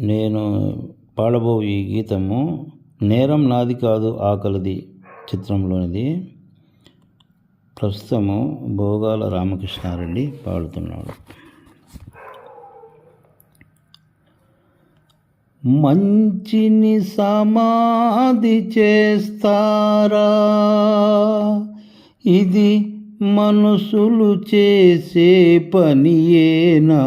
నేను పాడబో ఈ గీతము నేరం నాది కాదు ఆకలిది చిత్రంలోనిది. ప్రస్తుతము భోగాల రామకృష్ణారెడ్డి పాడుతున్నాడు. మంచిని సమాధి చేస్తారా? ఇది మనుషులు చేసే పనియేనా?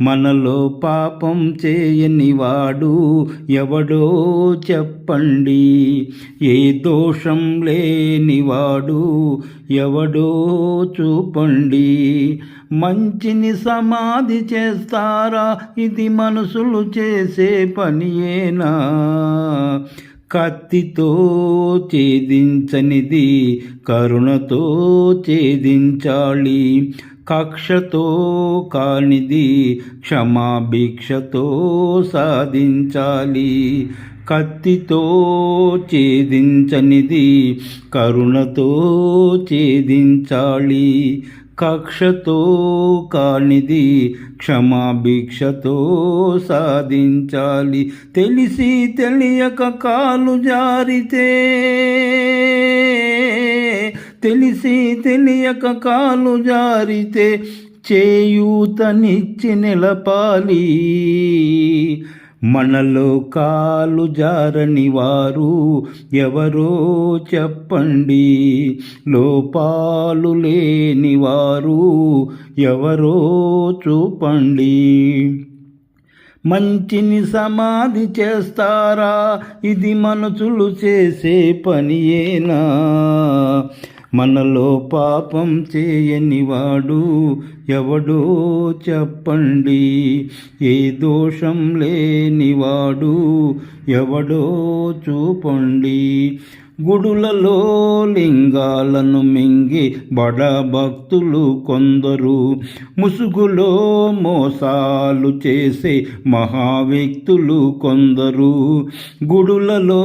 మనలో పాపం చేయనివాడు ఎవడో చెప్పండి. ఏ దోషం లేనివాడు ఎవడో చూపండి. మంచిని సమాధి చేస్తారా? ఇది మనుషులు చేసే పనియేనా? కత్తితో ఛేదించనిది కరుణతో ఛేదించాలి. కక్షతో కానిది క్షమాభిక్షతో సాధించాలి. కత్తితో ఛేదించనిది కరుణతో ఛేదించాలి. కక్షతో కానిది క్షమాభిక్షతో సాధించాలి. తెలిసి తెలియక కాలు జారితే తెలిసి తెలియక కాలు జారితే చేయూతనిచ్చి నిలపాలి. మనలో కాలు జారని వారు ఎవరో చెప్పండి. లోపాలు లేని వారు ఎవరో చూపండి. మంచిని సమాధి చేస్తారా? ఇది మనుషులు చేసే పనియేనా? మనలో పాపం చేయనివాడు ఎవడో చెప్పండి. ఏ దోషం లేనివాడు ఎవడో చూపండి. గుడులలో లింగాలను మింగి బడ భక్తులు కొందరు. ముసుగులో మోసాలు చేసే మహావ్యక్తులు కొందరు. గుడులలో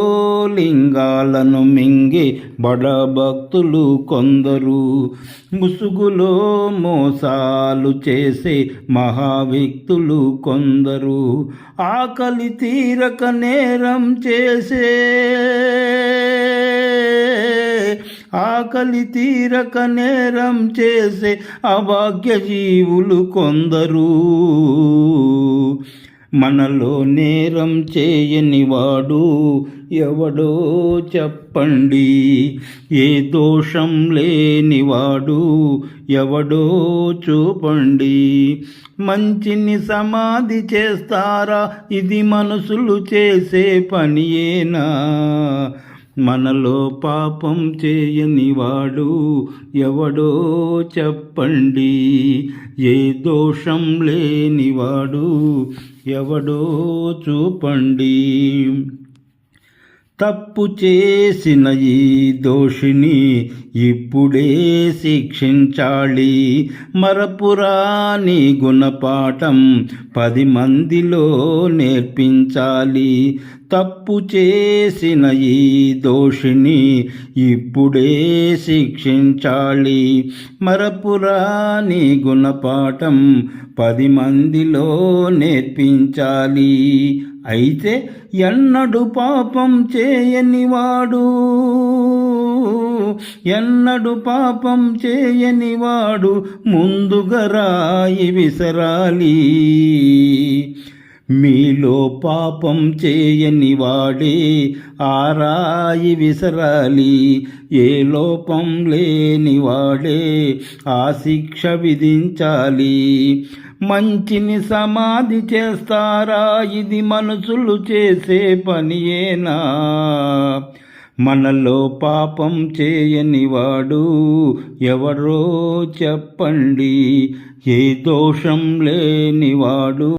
లింగాలను మింగి బడ భక్తులు కొందరు. ముసుగులో మోసాలు చేసే మహావ్యక్తులు కొందరు. ఆకలి తీరక నేరం చేసే ఆకలి తీరక నేరం చేసే అభాగ్య జీవులు కొందరు. మనలో నేరం చేయని వాడు ఎవడో చెప్పండి. ఏ దోషం లేనివాడు ఎవడో చూపండి. మంచిని సమాధి చేస్తారా? ఇది మనుషులు చేసే పనియేనా? మనలో పాపం చేయని వాడు ఎవడో చెప్పండి. ఏ దోషం లేనివాడు ఎవడో చూపండి. తప్పు చేసిన ఈ దోషిని ఇప్పుడే శిక్షించాలి. మరపురాని గుణపాఠం పది మందిలో నేర్పించాలి. తప్పు చేసిన ఈ దోషిని ఇప్పుడే శిక్షించాలి. మరపురాని గుణపాఠం పది మందిలో నేర్పించాలి. అయితే ఎన్నడు పాపం చేయనివాడు ఎన్నడు పాపం చేయనివాడు ముందుగా రాయి విసరాలి. మీలో పాపం చేయని వాడే ఆరాయి విసరాలి. ఏ లోపం లేని వాడే ఆ శిక్ష విధించాలి. మంచిని సమాధి చేస్తారా? ఇది మనుషులు చేసే పనియేనా? మనలో పాపం చేయనివాడు ఎవరో చెప్పండి. ఏ దోషం లేనివాడు